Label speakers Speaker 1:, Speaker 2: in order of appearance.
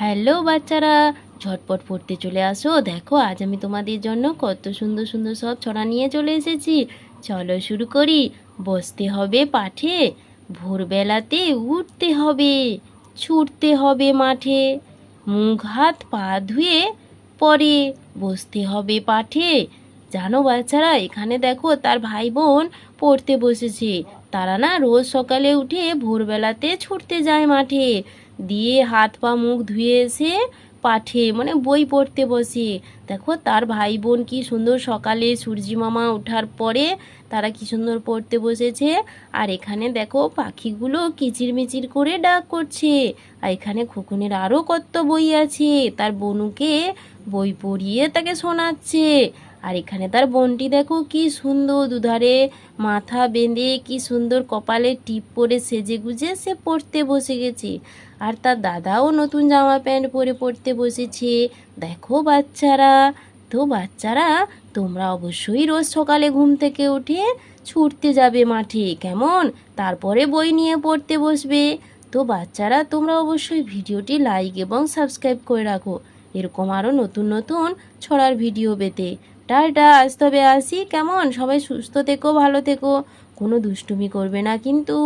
Speaker 1: Hello বাচ্চারা, ঝটপট পড়তে চলে আসো। দেখো, আজ আমি তোমাদের জন্য কত সুন্দর সুন্দর সব ছড়া নিয়ে চলে এসেছি। চলো শুরু করি। বসতে হবে পাঠে, ভোরবেলাতে উঠতে হবে, ছুটতে হবে মাঠে, মুখ হাত পা ধুয়ে পরে বসতে হবে পাঠে। জানো বাচ্চারা, এখানে দেখো তার ভাই বোন পড়তে বসেছে। তারা না রোজ সকালে উঠে ভোরবেলাতে ছুটতে যায় মাঠে। দিয়ে হাত পা মুখ ধুয়ে এসে পাঠে মানে বই পড়তে বসে। দেখো, তার ভাই বোন কি সুন্দর সকালে সূর্যি মামা ওঠার পরে তারা কি সুন্দর পড়তে বসেছে। আর এখানে দেখো, পাখিগুলো কিচিরমিচির করে ডাক করছে। আর এখানে খোকনের আরও কত বই আছে। তার বনুকে বই পড়িয়ে তাকে শোনাচ্ছে। আর এখানে তার বোনটি দেখো কি সুন্দর দুধারে মাথা বেঁধে, কি সুন্দর কপালে টিপ পরে সেজে গুজে সে পড়তে বসে গেছে। আর তার দাদাও নতুন জামা প্যান্ট পরে পড়তে বসেছে। দেখো বাচ্চারা, তো বাচ্চারা, তোমরা অবশ্যই রোজ সকালে ঘুম থেকে উঠে ছুটতে যাবে মাঠে, কেমন? তারপরে বই নিয়ে পড়তে বসবে। তো বাচ্চারা, তোমরা অবশ্যই ভিডিওটি লাইক এবং সাবস্ক্রাইব করে রাখো। এরকম আরও নতুন নতুন ছড়ার ভিডিও পেতে। টাটা, আজ তবে আসি। কেমন? সবাই সুস্থ থেকো, ভালো থেকো। কোনো দুষ্টুমি করবে না কিন্তু।